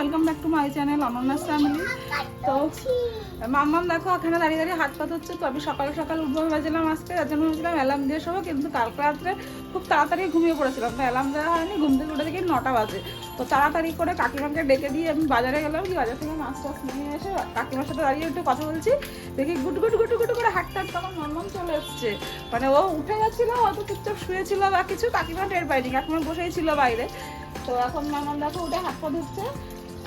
Welcome back to my channel Ananyas family তো, মাম্মাম দেখো এখানে দাঁড়িয়ে দাঁড়িয়ে হাত পাত হচ্ছে তো আমি সকাল সকাল উঠবো ভেবেছিলাম আজকে, যার জন্য ভেবেছিলাম অ্যালার্ম দিয়ে শোবো, কিন্তু কালকে রাত্রে খুব তাড়াতাড়ি ঘুমিয়ে পড়েছিলাম। তো অ্যালার্ম দেওয়া হয়নি, ঘুম থেকে উঠে দেখি নটা বাজে। তো তাড়াতাড়ি করে কাকিমাকে ডেকে দিয়ে আমি বাজারে গেলাম কি বাজার থেকে মাছ টাছ নিয়ে এসে কাকিমার সাথে দাঁড়িয়ে একটু কথা বলছি। দেখি গুট গুট গুট গুট করে হাঁটতে হাঁটতে আমার মাম্মাম চলে এসছে। মানে ও উঠে গেছিল হয়তো চুপচাপ শুয়েছিল বা কিছু, কাকিমা টের পাইনি কাকিমা বসেই ছিল বাইরে। তো এখন মামাম দেখো, উঠে হাত পা ধুচ্ছে।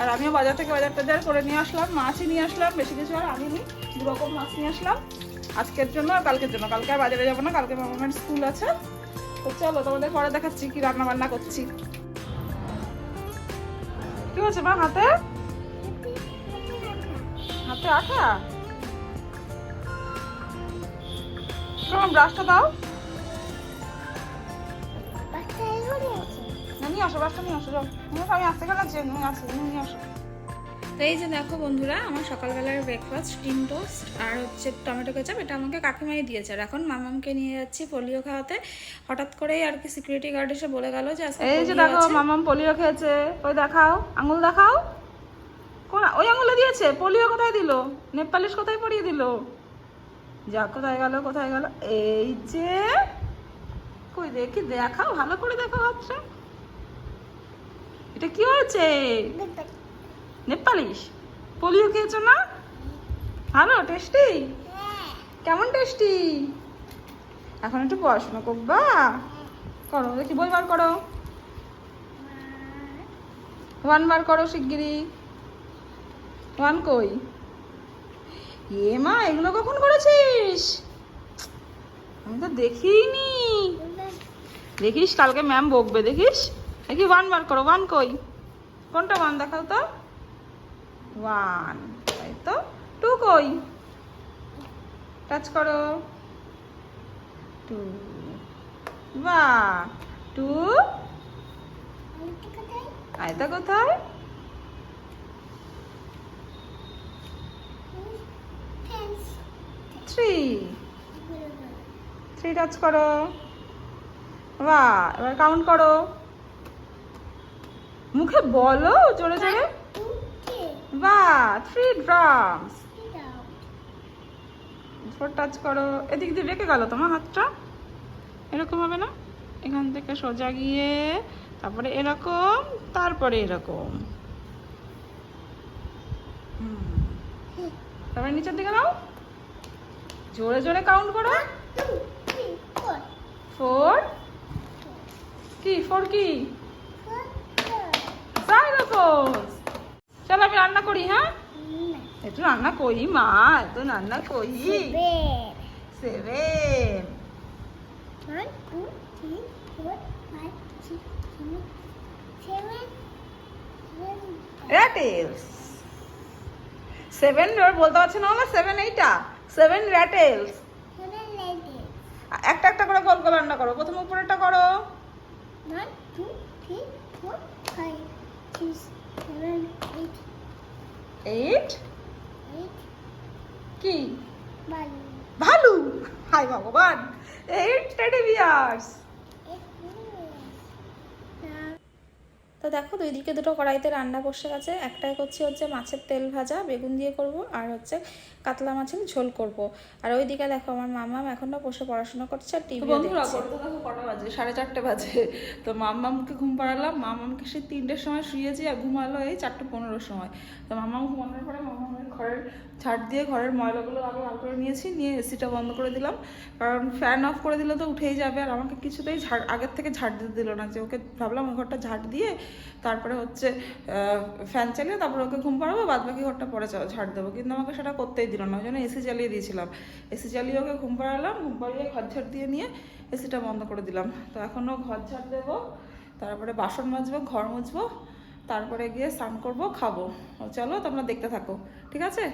আর আমিও বাজার থেকে বাজার টাজার করে নিয়ে আসলাম মাছই নিয়ে আসলাম বেশি কিছু আর আনিনি দু রকম মাছ নিয়ে আসলাম। আজকের জন্য আর কালকের জন্য কালকে আর বাজারে যাব না কালকে মামামের স্কুল আছে। তো চলো তোমাদের পরে দেখাচ্ছি কি রান্না বান্না করছি। কি হচ্ছে মা হাতে? হাতে আঠা? তোমার ব্রাশটা দাও। নিয়ে আসো ব্রাশটা নিয়ে আসো যাও। আমি আসতে গেলে যে নিয়ে আসো নিয়ে আসো তো এই যে দেখো বন্ধুরা আমার সকালবেলার ব্রেকফাস্ট ডিম টোস্ট আর হচ্ছে টমেটো কেচাপ এটা আমাকে কাকিমাই দিয়েছে। আর এখন মামামকে নিয়ে যাচ্ছি পোলিও খাওয়াতে। হঠাৎ করেই আর কি সিকিউরিটি গার্ড এসে বলে গেল যে এই যে দেখো মামাম পোলিও খেয়েছে। ওই দেখাও আঙুল দেখাও। কোন ওই আঙুলে দিয়েছে? পোলিও কোথায় দিল? নেপালিশ কোথায় পরিয়ে দিল? যা কোথায় গেল কোথায় গেল? এই যে কই দেখি দেখাও ভালো করে দেখো হাতটা। এটা কি হয়েছে? নেপালিশ। পোলিও খেয়েছো না? ভালো টেস্টি কেমন টেস্টি এখন একটু পড়াশোনা করবা করো, দেখি বই বার করো। ওয়ান বার করো শিগগিরি ওয়ান কই? এ মা, এগুলো কখন করেছিস? আমি তো দেখিনি। দেখিস, কালকে ম্যাম বকবে, দেখিস? দেখি ওয়ান বার করো ওয়ান কই? কোনটা ওয়ান দেখাও তো। ওয়ান তাই তো? টু কই? টাচ করো। টু বা টু আয়তা কোথায়? থ্রি থ্রি টাচ করো। বা এবার কাউন্ট করো। মুখে বলো জোরে জোরে। বা থ্রি ড্রামস ফোর টাচ করো। এদিক দিয়ে রেখে গেল তোমার হাতটা? এরকম হবে না? এখান থেকে সোজা গিয়ে তারপরে এরকম তারপরে এরকম। তারপরে নিচের দিকে নাও। জোরে জোরে কাউন্ট করো। ফোর কি? ফোর কি? সাইরোপোস চল আমি রান্না করি হ্যাঁ? একটু রান্না করি, মা, একটু রান্না করি। সেভেন। র্যাটেলস সেভেন বলতে পারছি না বলে সেভেন এইটা। সেভেন র্যাটেলস একটা একটা করে গোল গোল রান্না করো। প্রথম উপরেরটা করো। এইট কি ভালু হাই ভগবান! এইট টেডি বিয়ার্স তো দেখো দুই দিকে দুটো কড়াইতে রান্না বসে গেছে। একটাই করছি হচ্ছে মাছের তেল ভাজা বেগুন দিয়ে করব আর হচ্ছে কাতলা মাছের ঝোল করব। আর ওই দিকে দেখো আমার মামাম এখনও বসে পড়াশোনা করছে আর টিভি বন্ধুরা করতে দেখো কটা বাজে? সাড়ে চারটে বাজে। তো মাম্মামকে ঘুম পাড়ালাম। মামামকে সেই তিনটের সময় শুয়েছি আর ঘুমালো এই চারটে পনেরোর সময়। তো মামাম ঘুমানোর পরে মামামের ঘরের ঝাড় দিয়ে ঘরের ময়লাগুলো আগে বার করে নিয়েছি নিয়ে এসিটা বন্ধ করে দিলাম। কারণ ফ্যান অফ করে দিলে তো উঠেই যাবে। আর আমাকে কিছুতেই ঝাড় আগের থেকে ঝাড় দিতে দিল না যে ওকে ভাবলাম ওই ঘরটা ঝাড় দিয়ে তারপরে হচ্ছে ফ্যান চালিয়ে তারপরে ওকে ঘুম পাড়াবো বাদ বাকি ঘরটা পরে ঝাড় দেবো। কিন্তু আমাকে সেটা করতেই দিল না, ওই জন্য এসি চালিয়ে দিয়েছিলাম। এসি চালিয়ে ওকে ঘুম পাড়ালাম, ঘুম পাড়িয়ে ঘর ঝাড় দিয়ে নিয়ে এসিটা বন্ধ করে দিলাম। তো এখনও ঘর ঝাড় দেবো, তারপরে বাসন মাজবো, ঘর মুছবো, তারপরে গিয়ে স্নান করব, খাব। চলো তোমরা দেখতে থাকো, ঠিক আছে?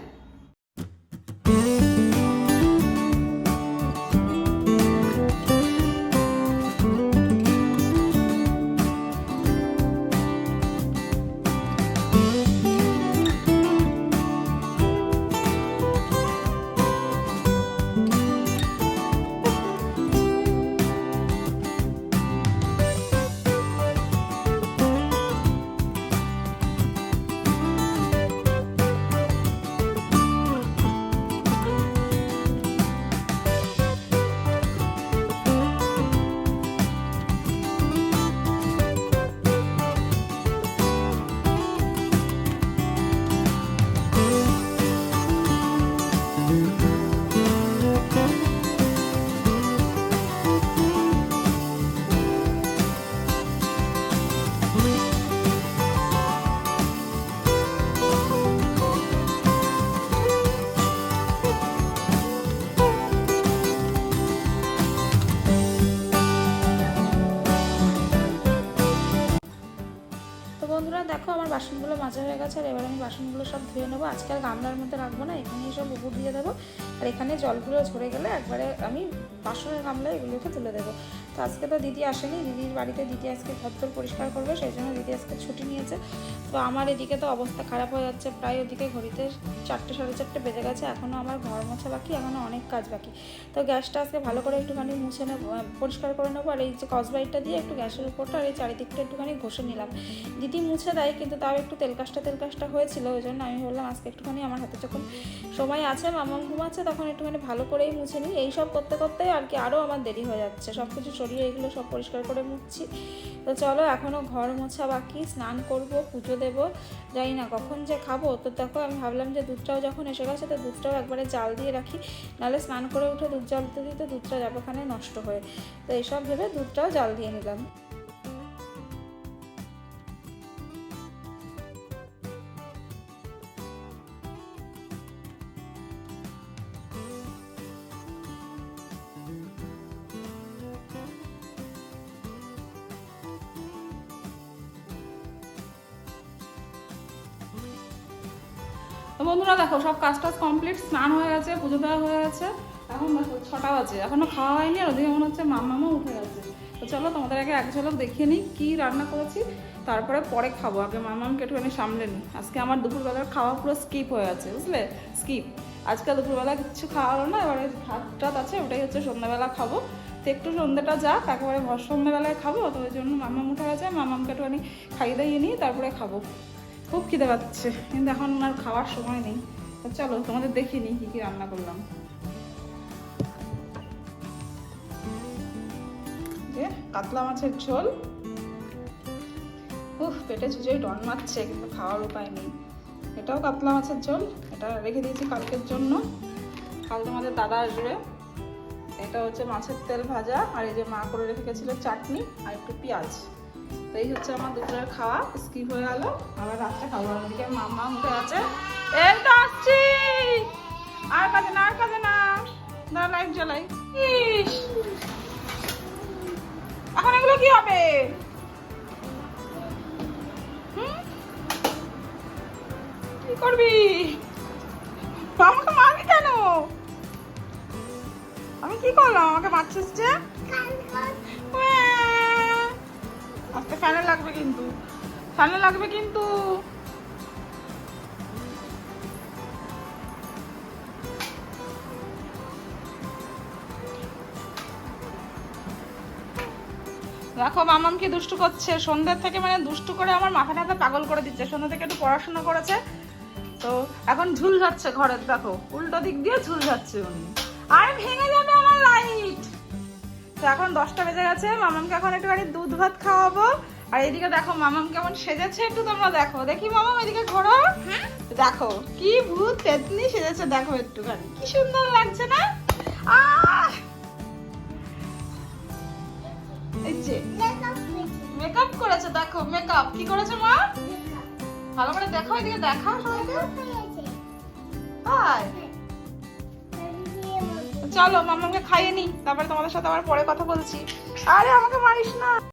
নেব আজকাল গামলার মধ্যে রাখব না, এখানেই সব উপর দিয়ে দেবো। আর এখানে জলগুলো ঝরে গেলে একবারে আমি বাসনের গামলায় এগুলোকে তুলে দেবো। তো আজকে তো দিদি আসেনি, দিদির বাড়িতে দিদি আজকে ঘর পরিষ্কার করবে, সেই জন্য দিদি আজকে ছুটি নিয়েছে। তো আমার এদিকে তো অবস্থা খারাপ হয়ে যাচ্ছে, প্রায় ওদিকে ঘড়িতে চারটে, সাড়ে চারটে বেজে গেছে এখনও আমার ঘর মোছা বাকি এখনও অনেক কাজ বাকি। তো গ্যাসটা আজকে ভালো করে একটুখানি মুছে নেব পরিষ্কার করে নেব, আর এই যে কসবাইটটা দিয়ে একটু গ্যাসের উপরটা আর এই চারিদিকটা একটুখানি ঘষে নিলাম। দিদি মুছে দেয়, কিন্তু তাও একটু তেলকাশটা তেলকাশটা হয়েছিল, ওই জন্য আমি বললাম আজকে একটুখানি আমার হাতে যখন সময় আছে মামন ঘুমাচ্ছে, তখন একটুখানি ভালো করেই মুছে নিই। এই সব করতে করতে আর কি আরও আমার দেরি হয়ে যাচ্ছে সব কিছু সরিয়ে এগুলো সব পরিষ্কার করে মুছছি। তো চলো এখনও ঘর মোছা বাকি, স্নান করব, পুজো দেব। জানি না কখন যে খাব। তো দেখো, আমি ভাবলাম যে দুধটাও যখন এসে গেছে, তো দুধটাও একবারে জাল দিয়ে রাখি। নাহলে স্নান করে উঠে দুধ জাল দিতে দিতে দুধটা যাবে ওখানে নষ্ট হয়ে। তো এইসব ভেবে দুধটাও জাল দিয়ে নিলাম। তো বন্ধুরা দেখো, সব কাজ টাজ কমপ্লিট স্নান হয়ে গেছে, পুজো দেওয়া হয়ে গেছে। এখন ছটা বাজে, এখনও খাওয়া হয়নি, আর ওদিকে মনে হচ্ছে মাম্মামা উঠে গেছে। তো চলো, তোমাদের আগে এক ঝলক দেখিয়ে নিই কী রান্না করেছি, তারপরে পরে খাব। আগে মামামকে একটুখানি সামলে নিই। আজকে আমার দুপুরবেলার খাওয়া পুরো স্কিপ হয়ে আছে বুঝলে? স্কিপ আজকে দুপুরবেলা কিছু খাওয়া হলো না, এবারে ভাত টাত আছে, ওটাই হচ্ছে সন্ধ্যাবেলা খাব। তো একটু সন্ধ্যাটা যাক, একেবারে ভর সন্ধ্যাবেলায় খাব, তো ওই জন্য মামাম উঠে গেছে, মামামকে একটুখানি খাইয়ে দাইয়ে নিই তারপরে খাব। খুব খিদে পাচ্ছে, কিন্তু এখন আর খাওয়ার সময় নেই। চলো, তোমাদের দেখিয়ে নিই কী কী রান্না করলাম। যে কাতলা মাছের ঝোল। উফ, পেটে চুচোই ডন মারছে, কিন্তু খাওয়ার উপায় নেই। এটাও কাতলা মাছের ঝোল, এটা রেখে দিয়েছি কালকের জন্য। কাল তোমাদের দাদা আসবে। এটা হচ্ছে মাছের তেল ভাজা, আর এই যে মা করে রেখে গেছিল চাটনি আর একটু পেঁয়াজ। তো এই হচ্ছে আমার দুপুরের খাওয়া স্কিপ হয়ে গেল। আবার রাত্রে খাব। মামা উঠে আছে। এই তো আসছি। আর কাজে না আর কাজে না। না লাইট জ্বালাই। ইস! এখন এগুলো কি হবে? হুম? কি করবি? আমাকে মারবি কেন? আমি কি করলাম? আমাকে মারছিস যে। আজকে ফ্যানে লাগবে কিন্তু। লাগবে কিন্তু। দেখো মামাম কি দুষ্টু করছে? সন্ধ্যের থেকে মানে দুষ্টু করে আমার মাথা পাগল করে দিচ্ছে। সন্ধ্যা থেকে একটু পড়াশোনা করেছে। তো এখন ঝুল যাচ্ছে ঘরের, দেখো। উল্টো দিক দিয়ে ঝুল যাচ্ছে উনি। আর ভেঙে যাবে তো এখন দশটা বেজে গেছে মামামকে এখন একটুখানি দুধ ভাত খাওয়াবো। আর এদিকে দেখো মামাম কেমন সেজেছে একটু তোমরা দেখো। দেখি মামাম এদিকে ঘোরো। দেখো কি ভূত পেতনি সেজেছে দেখো একটুখানি। কি সুন্দর লাগছে না? মেকআপ করেছে দেখো মেকআপ কি করেছে মা? ভালো করে দেখো এদিকে দেখাও সবাইকে। চলো, মামাকে খাইয়ে নি তারপরে তোমাদের সাথে আবার পরে কথা বলছি। আরে, আমাকে মারিস না।